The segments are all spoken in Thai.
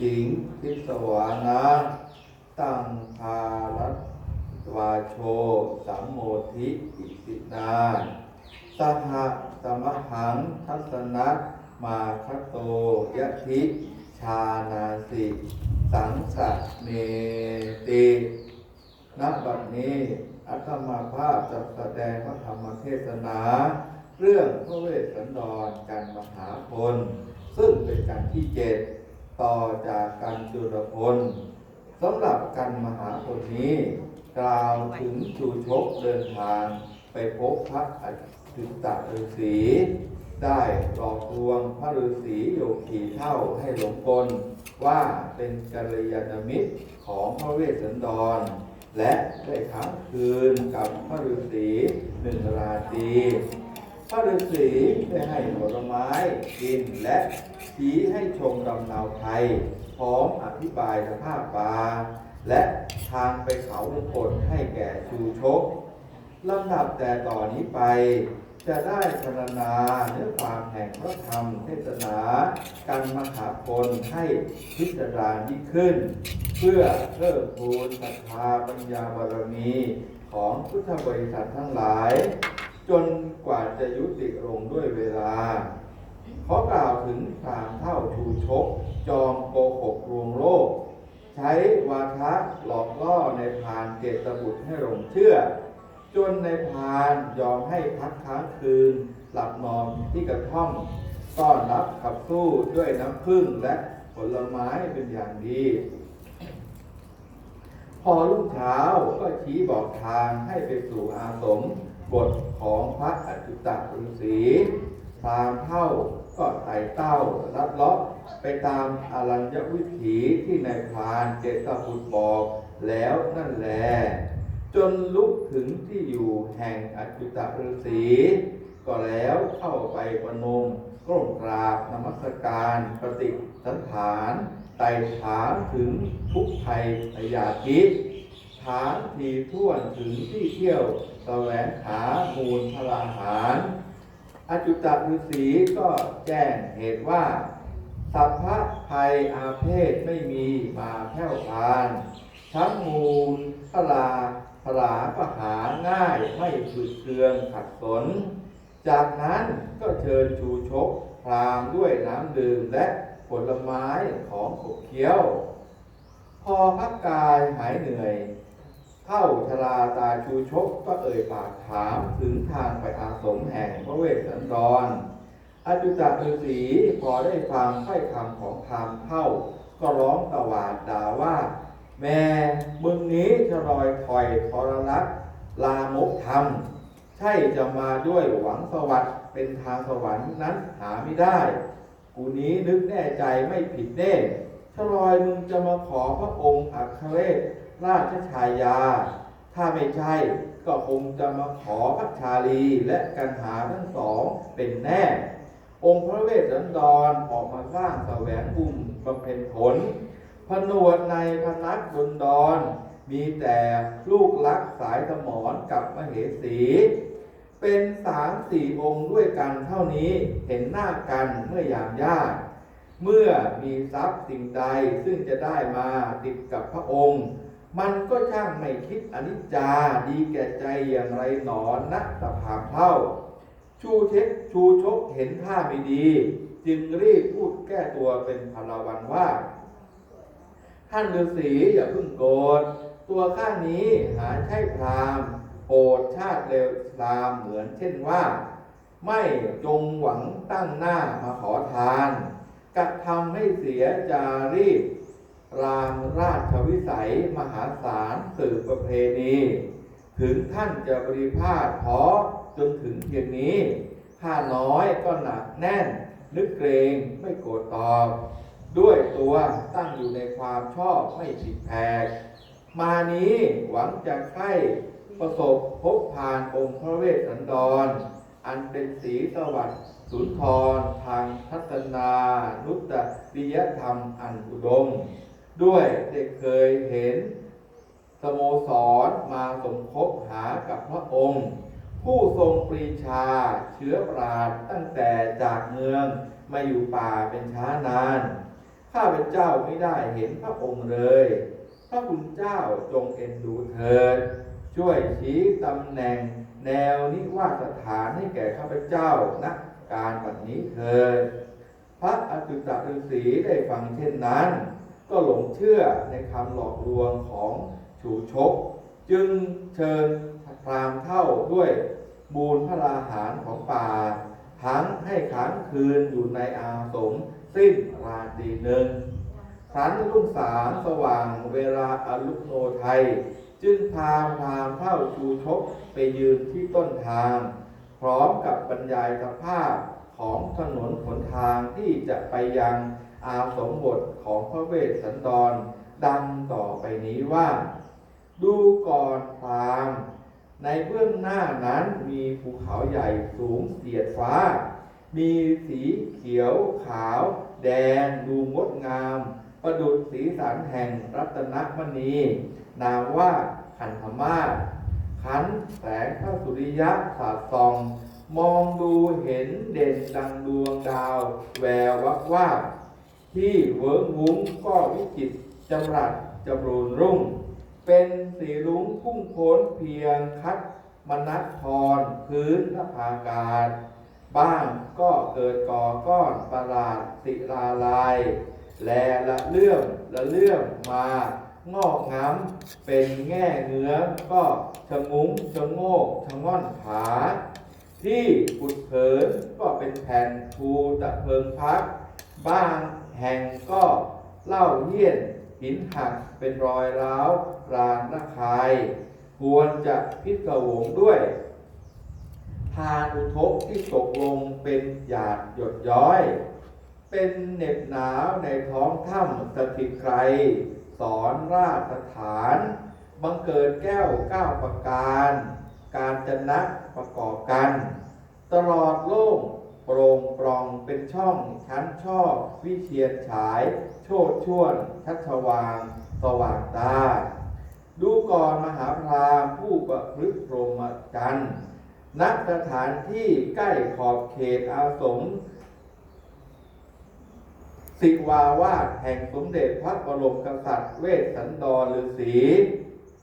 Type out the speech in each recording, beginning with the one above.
สิงทิสวานะตั้งภารัตวาโชสัมโมทิอิสินาสหสมหังทัศนะมาคโตยะทิชานาสิ สังสะเนติณบัดนี้อัตมาภาพจะแสดงพระธรรมเทศนา เรื่องพระเวสสันดรกันมหาพลซึ่งเป็นการที่เจ็ด ต่อจากการจุลพลสำหรับกันมหาพลนี้ กล่าวถึงชูชกเดินทางไปพบพระอจุตฤาษีได้หลอกลวงพระฤาษีโยคีเท่าให้หลงกลว่าเป็นกัลยาณมิตรของพระเวสสันดร และได้ค้างคืนกับพระฤาษีหนึ่งราตรี พระฤาษีได้ให้ผลไม้กินและชี้ให้ชมลำนาวไทย พร้อมอธิบายสภาพป่าและทางไปเขามงคลให้แก่ชูชกลำดับแต่ต่อนนี้ไป จะได้พรรณนาเนื้อความแห่งพระธรรมเทศนาการมหาพลให้พิจารณายิ่งขึ้น เพื่อเพิ่มพูนศรัทธาปัญญาบารมีของพุทธบริษัททั้งหลาย จนกว่าจะยุติลงด้วยเวลาขอกล่าวถึงสามเท่าชูชก จอมโกหกลวงโลก ใช้วาทะหลอกล่อในพานเกตบุตรให้หลงเชื่อ จนในพานยอมให้พักค้างคืน หลับนอนที่กระท่อมต้อนรับขับสู้ด้วยน้ำผึ้งและผลไม้เป็นอย่างดี พอรุ่งเช้าก็ชี้บอกทางให้ไปสู่อาสมบท องพระอจุตฤาษีพรามเท่าก็ไต่เต้าลัดเลาะไปตามอรัญญวิถีที่นายพรานเจตบุตรบอกแล้วนั่นแหละจนลุกถึงที่อยู่แห่งอจุตฤาษีก็แล้วเข้าไปประนมก้มกราบนมัสการปฏิสันฐานไต่ถามถึงทุกภัยพยาธิ ถามทีท่วนถึงที่เที่ยวแสวงหามูลพลาหารอจุตฤาษีก็แจ้งเหตุว่า สัพพะภัยอาเพศไม่มีมาแผ่วพาน ทั้งมูลพลาพลาประหาง่ายไม่ฝืดเคืองขัดสน จากนั้นก็เชิญชูชกพรามด้วยน้ำดื่มและผลไม้ของขบเคี้ยว พอพักกายหายเหนื่อย เข้าชลาตาชูชกก็เอ่ยปากถามถึงทางไปอาสมแห่งพระเวสสันดรอจุตฤาษีพอได้ฟังถ้อยคำของพามเข้าก็ร้องตวาดด่าว่า แม่มึงนี้จะลอยถอยทรลักษลามกธรรม ใช่จะมาด้วยหวังสวัสดิ์เป็นทางสวรรค์นั้นหาไม่ได้ กูนี้นึกแน่ใจไม่ผิดแน่ชลอยมึงจะมาขอพระองค์อัครเรศ ราชชายา ถ้าไม่ใช่ก็คงจะมาขอพระชาลีและกันหาทั้งสองเป็นแน่ องค์พระเวสสันดรออกมาสร้างแสวงบุญบำเพ็ญผล ผนวดในพนักบนดอนมีแต่ลูกลักสายสมรกับมเหสี เป็นสามสี่องค์ด้วยกันเท่านี้เห็นหน้ากันเมื่อยามญาติเมื่อมีทรัพย์สิ่งใดซึ่งจะได้มาติดกับพระองค์ มันก็ช่างไม่คิดอนิจจาดีแก่ใจอย่างไรหนอนนักตะภาพเท่า ชูเช็คชูชกเห็นท่าไม่ดี จึงรีบพูดแก้ตัวเป็นพลวันว่า ท่านฤาษีอย่าเพิ่งโกรธตัวข้านี้หาใช่พรามโปรดชาติเลวพรามเหมือนเช่นว่า ไม่จงหวังตั้งหน้ามาขอทานกระทำให้เสียจารีต รามราชวิสัยมหาศาลสืบประเพณี ถึงท่านจะบริพาทพอจนถึงเพียงนี้ ข้าน้อยก็หนักแน่น นึกเกรงไม่โกรธตอบ ด้วยตัวตั้งอยู่ในความชอบไม่ผิดแผก มานี้หวังจะใคร่ประสบพบผ่านองค์พระเวสสันดร อันเป็นสีสวัสดิ์สุนทร ทางทัศนา นุตติยธรรมอันอุดม ด้วยได้เคยเห็น สโมสรมาสมคบหากับพระองค์ ผู้ทรงปรีชาเชื้อปราดตั้งแต่จากเมืองมาอยู่ป่าเป็นช้านาน ข้าพเจ้าไม่ได้เห็นพระองค์เลยพระคุณเจ้าจงเอ็นดูเถิด ช่วยชี้ตำแหน่งแนวนิวาสถานให้แก่ข้าพเจ้าณการบัดนี้เถิดพระอตุตฤาษีได้ฟังเช่นนั้น ก็หลงเชื่อในคำหลอกลวงของฉูชก จึงเชิญพรามเท่าด้วยบูรพระราหารของป่าทั้งให้ค้างคืนอยู่ในอาสมสิ้นราตรีหนึ่งครั้นรุ่งสางสว่างเวลาอรุณโนไทย จึงพาพรามเท่าชูชกไปยืนที่ต้นทาง พร้อมกับบรรยายสภาพของถนนหนทางที่จะไปยัง อาสมบทของพระเวสสันดร ดังต่อไปนี้ว่า ดูก่อนพรามในเบื้องหน้านั้นมีภูเขาใหญ่สูงเสียดฟ้า มีสีเขียวขาว แดงดูงดงาม ประดุจสีสันแห่งรัตนมณี นามว่าขันธมาศขันแสงพระสุริยะสาดส่อง มองดูเห็นเด่นดังดวงดาว แวววับว่าบ ที่เวิงวุ้งก็วิจิตจำรัดจำรูนรุ่ง เป็นสีลุงพุ่งพ้นเพียงคัดมนัดทรพื้นนภากาศ บ้างก็เกิดก่อก้อนประหลาดศิลาลาย แลละเลื่อมละเลื่อมมางอกงามเป็นแง่เนื้อก็ชะงุ้งชะโงกชะง่อนขาที่ปุดเผินก็เป็นแผ่นภูตะเพิงพัก บ้าง แห่งก็เล่าเยี่ยนหินหักเป็นรอยร้าวรานระคาย ควรจะพิศวงด้วย ทานอุทกที่ตกลงเป็นหยาดหยดย้อย เป็นเหน็บหนาวในท้องถ้ำสถิตใครสอนราชฐาน บังเกิดแก้วก้าวประการ การจะนักประกอบกัน ตลอดโล่ง โปร่งปล่องเป็นช่องชั้นชอบวิเชียนฉาย โชดช่วน ชัชวาง สว่างตา ดูก่อนมหาพรามผู้ประพฤติพรหมจรรย์ณสถานที่ใกล้ขอบเขตอาสมสิวาวาสแห่งสมเด็จพระบรมกษัตริย์ เวสสันดรฤาษี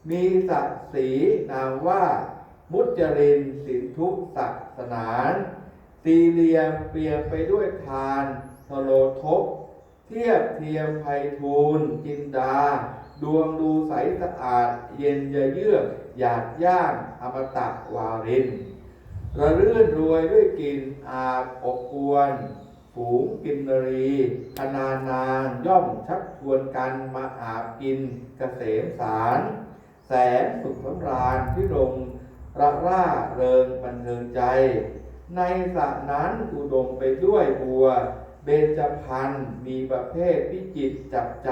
มีศักดิ์ศรีนามว่า มุจรินสินทุศักสนาน สี่เหลี่ยมเปลี่ยนไปด้วยทานทโลทบ เทียบเทียมไพฑูรย์จินดา ดวงดูใสสะอาด เย็นเยือกหยาดย่างอมตะวารินระรื่นรวยด้วยกลิ่นอาบอบอวน ฝูงกินนรีคณานางย่อมชักชวนกันมาอาบกินเกษมสาร แสนสุขสำราญพิรมระร่าเริงบันเทิงใจ ในสระนั้นอุดมไปด้วยบัว เบญจพรรณมีประเภทพิจิตจับใจ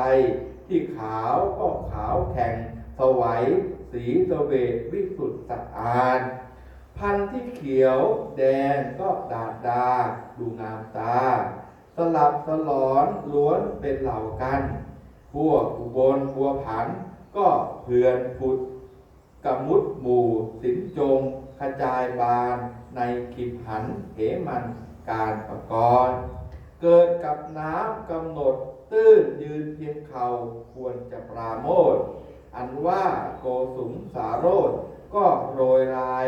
ที่ขาวก็ขาวแข็งสวัยสีสเวทวิสุทธิสะอาดพันธุ์ที่เขียวแดงก็ดาดดา ดูงามตา สลับสลอนล้วนเป็นเหล่ากัน พวกอุบลบัวผัน ก็เพื่อนผุดกมุดหมู่ สินจงกระจายบาน ในขิมหันเหมันการประกรณ์เกิดกับน้ำกำหนดตื้นยืนเพียงเขาควรจะปราโมทอันว่าโกสุมสาโรธก็โรยราย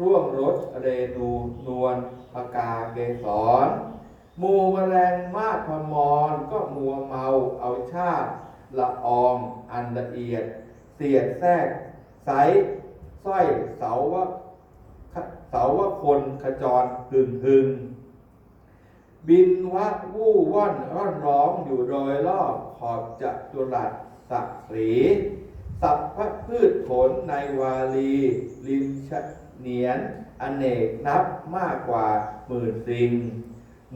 ร่วงรถเรนูนวลปากาเกสรมูแมลงมาพมรก็มัวเมาเอาชาติ ละอองอันละเอียด เสียดแทรกใสสร้อยเสาวะ เสาวะคนขจรหึงหึงบินวัดวู่ว่อนร่อนร้องอยู่โดยรอบขอบจัตุรัสสักสีสัพพพืชผลในวาลีริมชะเนียน อเนกนับมากกว่าหมื่นสิ่ง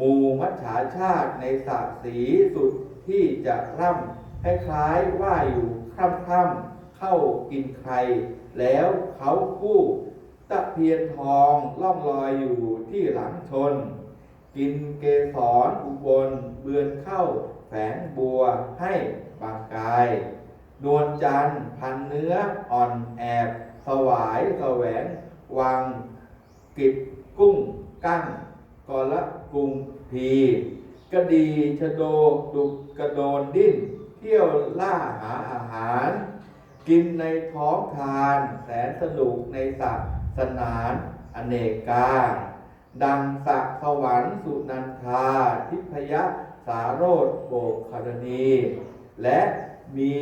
มูมัจฉาชาติในสักสีสุดที่จะร่ำคล้ายๆว่าอยู่ค่ำคร่ำๆเข้ากินใคร แล้วเขากู้ ตะเพียนทองล่องลอยอยู่ที่หลังชน กินเกสรอุบลเบือนเข้าแฝงบัวให้บางกาย นวลจันทร์พันเนื้ออ่อนแอบสวายแสวงวัง กิบกุ้งกั้งกอละกุงพีกระดีชะโดดุกกระโดนดิ้น เที่ยวล่าหาอาหาร กินในท้องทานแสนสนุกในสัตว์ สนานอเนกกา ดังสักสวรรค์สุนันทา ทิพยสาโรธโบกคารณี และมี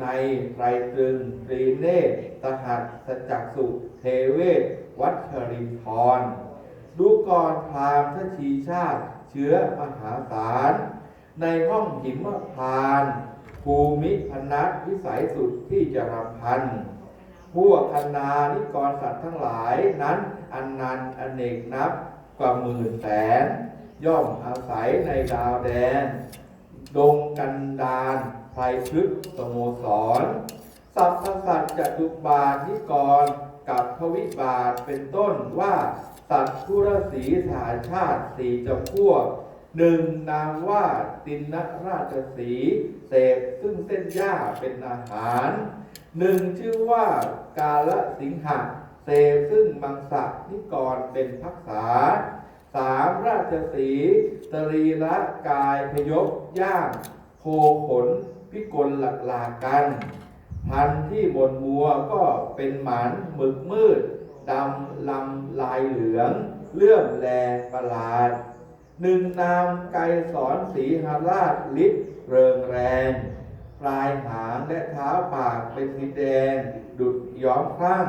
ในไตรตรึงตรีเนตสหัสสจักสุ เทเวศ วัชรินทรดูกรพรามทชีชาติ เชื้อมหาศาล ในห้องหิมพานตภูมิพนัสวิสัยสุดที่จะรำพันธ์ พวกคณานิกรสัตว์ทั้งหลายนั้นอันนันต์อเนกนับกว่าหมื่นแสน ย่อมอาศัยในดาวแดน ดงกันดานไพรพฤกสโมสร สัพพสัตว์จตุบาทนิกรกับทวิบาทเป็นต้นว่าสัตว์ผู้รสีสาชาติสี่จำพวกหนึ่งนามว่าตินนราชสีเสพซึ่งเส้นหญ้าเป็นอาหาร หนึ่งชื่อว่ากาลสิงหะเสพซึ่งมังสะนิกรเป็นพักษาสามราชสีห์สรีระกายพยพย่าง โคขน พิกลหลักลากัน พันที่บนมัวก็เป็นหมันหมึกมืดดำลำลายเหลือง เลื่อมแลประหลาด หนึ่งนามไกรสอนสีหราชฤทธิ์เริงแรง ปลายหางและเท้าปากเป็นสีแดง ดุดย้อมครั่ง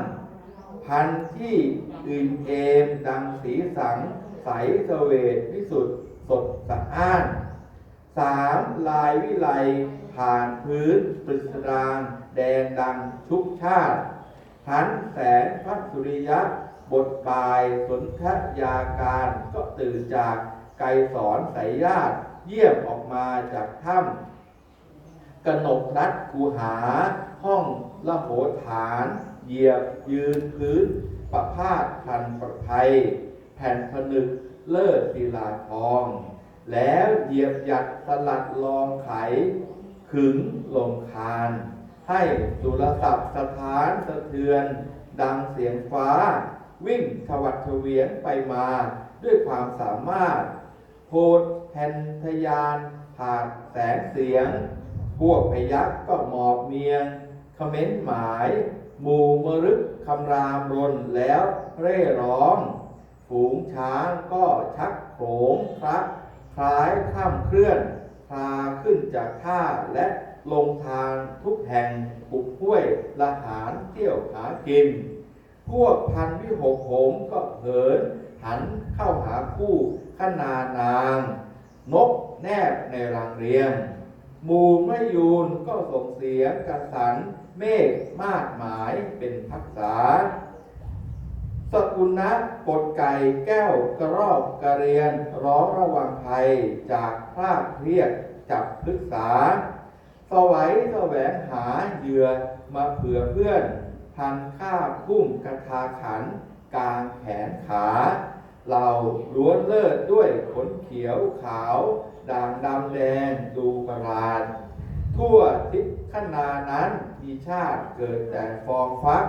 พันธุ์ที่อื่นเอมดังสีสัง ใสเสวตวิสุทธ์สดสะอ้านสามลายวิไลผ่านพื้นปริศดางแดงดังชุกชาติหันแสงพระสุริยะ บทบายสนทยาการก็ตื่นจากไกรสอนสายญาติเยี่ยมออกมาจากถ้ำ กนกรัดคูหา ห้องละโหฐาน เหยียบยืนพื้น ประพาสพันประภัย แผ่นผนึกเลิศศิลาทอง แล้วเหยียบหยัดสลัดลองไข ขึงลงคาน ให้สุรศัพท์สถานสะเทือน ดังเสียงฟ้า วิ่งทวัดเฉวียนไปมาด้วยความสามารถโพดแผ่นทะยานผ่านแสงเสียง พวกพยักก็หมอบเมียงคเม้นหมาย หมู่มรึกคำรามรนแล้วเร่ร้อง ฝูงช้างก็ชักโขงพระคล้ายข้ามเคลื่อนพาขึ้นจากท่าและลงทางทุกแห่งปุกห้วยละหารเที่ยวหากิน พวกพันวิหกโหมก็เหิน หันเข้าหาคู่ขนานาง นกแนบในรังเรียง หมู่ไม่ยูนก็ส่งเสียงกระสันเมฆมากหมายเป็นพักษา สกุลนะปดไก่แก้วกระรอกกระเรียน ร้องระวังภัยจากพลาดเรียดจับพฤกษา สวัยแสวงหาเหยื่อมาเผื่อเพื่อน พันข้าพุ่มกระทาขัน กลางแขนขา เราล้วนเลิศด้วยขนเขียวขาวด่างดำแดงดูประหลาด ทั่วทิศขนานั้นมีชาติเกิดแต่ฟองฟัก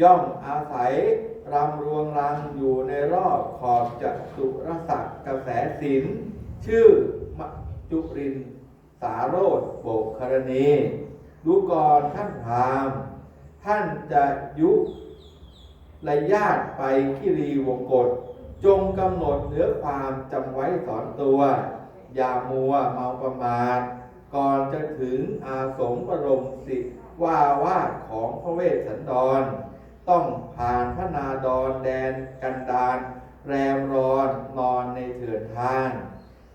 ย่อมอาศัยรำรวงรังอยู่ในรอบขอบจัตุรศักดิ์กระแสศิลชื่อมจุรินสาโรธโบกคารณีดูก่อนท่านพาม ท่านจะยุระญาติไปที่รีวงกฎ จงกำหนดเนื้อความจำไว้สอนตัว อย่ามัวเมาประมาทก่อนจะถึงอาสมบรมสิทธิว่าวาดของพระเวสสันดร ต้องผ่านพระนาดรแดนกันดานแรมรอนนอนในเถื่อนทาง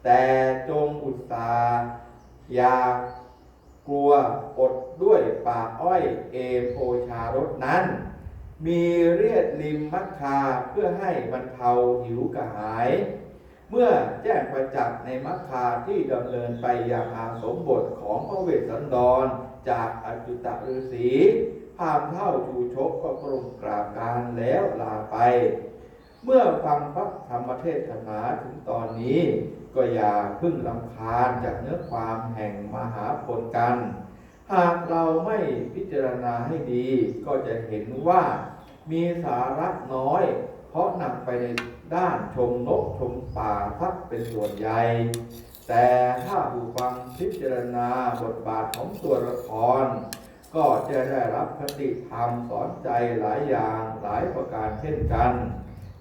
แต่จงอุตสาอย่ากลัวอดด้วยป่าอ้อยเอโอชารสนั้น มีเรียดริมมัคคาเพื่อให้บรรเทาหิวกระหาย เมื่อแจ้งประจักษ์ในมัคคาที่ดำเนินไปอยังอาสมบทของพระเวสสันดร จากอจุตฤาษีพามเท่าชูชกก็กรมกราบการแล้วลาไป เมื่อฟังพระธรรมเทศนาถึงตอนนี้ ก็อย่าพึ่งลำคาญจากเนื้อความแห่งมหาผลกัน หากเราไม่พิจารณาให้ดีก็จะเห็นว่ามีสาระน้อย เพราะหนักไปในด้านชมนกชมป่าพักเป็นส่วนใหญ่ แต่ถ้าผู้ฟังพิจารณาบทบาทของตัวละคร ก็จะได้รับคติธรรมสอนใจหลายอย่างหลายประการเช่นกัน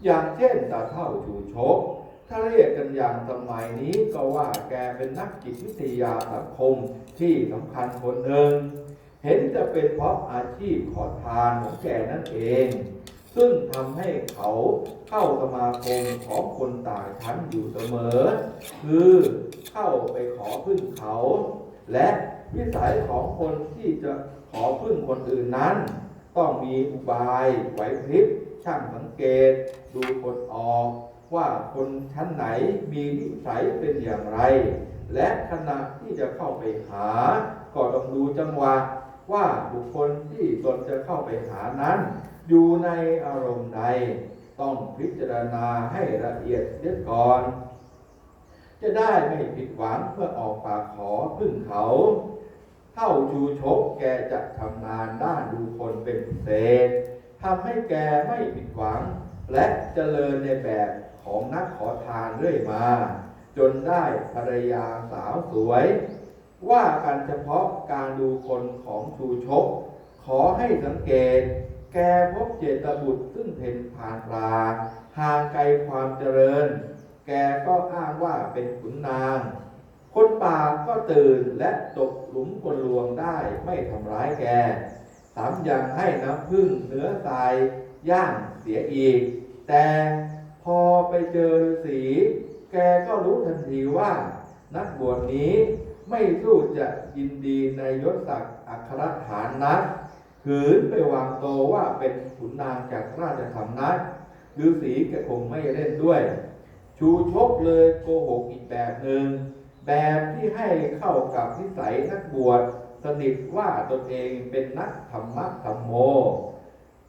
อย่างเช่นตาเท่าชูชก ถ้าเรียกกันอย่างสมัยนี้ก็ว่าแกเป็นนักจิตวิทยาสังคมที่สำคัญคนหนึ่ง เห็นจะเป็นเพราะอาชีพขอทานของแกนั่นเอง ซึ่งทำให้เขาเข้าสมาคมของคนต่างชั้นอยู่เสมอ คือเข้าไปขอพึ่งเขา และวิสัยของคนที่จะขอพึ่งคนอื่นนั้น ต้องมีอุบายไหวพริบช่างสังเกต ดูคนออก ว่าคนชั้นไหนมีนิสัยเป็นอย่างไร และขณะที่จะเข้าไปหา ก็ต้องดูจังหวะว่าบุคคลที่ตนจะเข้าไปหานั้น อยู่ในอารมณ์ใดต้องพิจารณาให้ละเอียดเสียก่อน จะได้ไม่ผิดหวังเมื่อออกปากขอพึ่งเขาเท่าชูชกแกจะทำงานด้านดูคนเป็นเศษทำให้แกไม่ผิดหวังและเจริญในแบบ ของนักขอทานเรื่อยมา จนได้ภรรยาสาวสวย ว่ากันเฉพาะการดูคนของชูชก ขอให้สังเกต แกพบเจตบุตรซึ่งเพ่นผ่านปลาห่างไกลความเจริญ แกก็อ้างว่าเป็นขุนนาง คนป่าก็ตื่นและตกหลุมกลลวงได้ไม่ทำร้ายแกสามยังให้น้ำพึ่งเนื้อทรายย่างเสียอีก แต่ พอไปเจอฤาษีแกก็รู้ทันทีว่า นักบวชนี้ไม่สู้จะยินดีในยศศักดิ์อัครฐานนักขืนไปวางโตวว่าเป็นขุนนางจากราชธรรมนักฤาษีแกคงไม่เล่นด้วย ชูชกเลยโกหกอีกแบบหนึ่งแบบที่ให้เข้ากับนิสัยนักบวชสนิทว่าตนเองเป็นนักธรรมะธรรมโม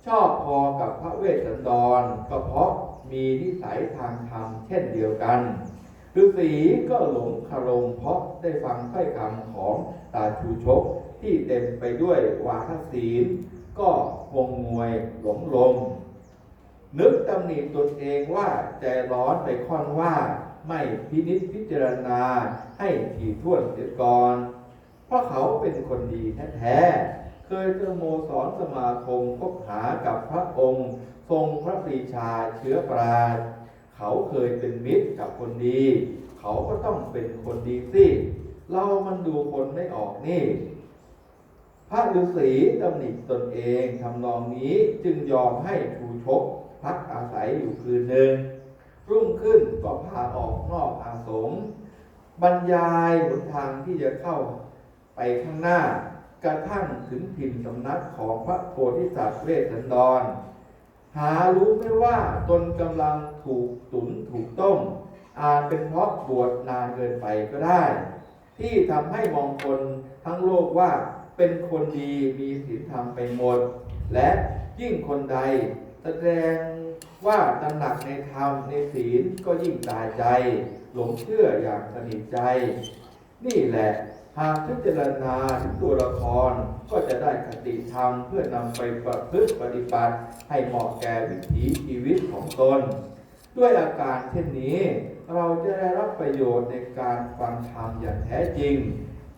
ชอบพอกับพระเวสสันดรก็เพราะ มีนิสัยทางธรรมเช่นเดียวกันฤาษีก็หลงคารมเพราะได้ฟังถ้อยคำของตาชูชกที่เต็มไปด้วยวาทศีล ก็วงงวยหลงลม นึกตำหนิตนเองว่าใจร้อนไปค่อนว่าไม่พินิจพิจารณาให้ถี่ถ้วนเสียก่อน เพราะเขาเป็นคนดีแท้ๆ ยเจอโมสรสมาคมคบหากับพระองค์ ทรงพระปรีชาเชื้อปราดเขาเคยเป็นมิตรกับคนดี เขาก็ต้องเป็นคนดีสิเรามันดูคนไม่ออกนี่ พระฤาษีตำหนิตนเองทำนองนี้จึงยอมให้ชูชกพักอาศัยอยู่คืนหนึ่งรุ่งขึ้นก็พาออกนอกอาสมบรรยายหนทางที่จะเข้าไปข้างหน้า กระทั่งถึงถิ่นสำนักของพระโพธิสัตว์เวสสันดร หารู้ไม่ว่าตนกำลังถูกตุนถูกต้ม อาจเป็นเพราะบวชนานเกินไปก็ได้ ที่ทำให้มองคนทั้งโลกว่าเป็นคนดีมีศีลธรรมไปหมด และยิ่งคนใดแสดงว่าตระหนักในธรรมในศีลก็ยิ่งตายใจ หลงเชื่ออย่างสนิทใจ นี่แหละ หากพิจารณาถึงตัวละครก็จะได้คติธรรมเพื่อนำไปประพฤติปฏิบัติ ให้เหมาะแก่วิถีชีวิตของตน ด้วยอาการเช่นนี้ เราจะได้รับประโยชน์ในการฟังธรรมอย่างแท้จริง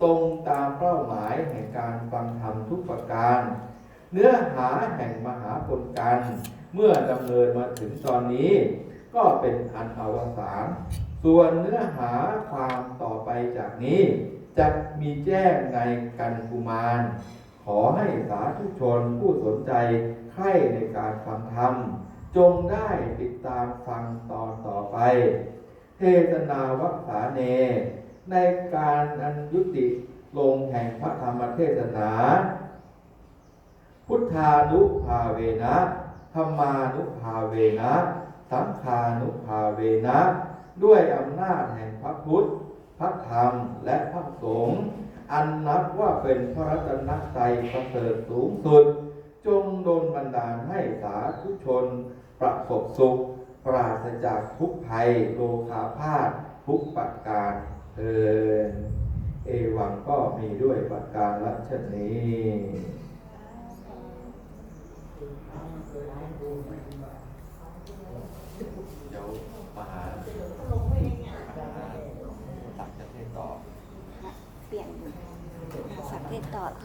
ตรงตามเป้าหมายแห่งการฟังธรรมทุกประการ เนื้อหาแห่งมหาปนกันเมื่อดำเนินมาถึงตอนนี้ ก็เป็นอันอวสานส่วนเนื้อหาความต่อไปจากนี้ จะมีแจ้งในกันกุมาร ขอให้สาธุชนผู้สนใจใคร่ในการฟังธรรม จงได้ติดตามฟังตอนต่อไป เทศนาวัคสาเน ในการอันยุติลงแห่งพระธรรมเทศนา พุทธานุภาเวนะธรรมานุภาเวนะ สังฆานุภาเวนะ ด้วยอำนาจแห่งพระพุทธ พระธรรมและพระสงฆ์อันนับว่าเป็นพระรัตนตรัยประเสริฐสูงสุด จงโดนบันดาลให้สาธุชน ประสบสุข ปราศจากทุกภัยโลคาพาธทุกประการเอินเอวังก็มีด้วยประการละชนี้เดี๋ยวมาหาตักจะ เท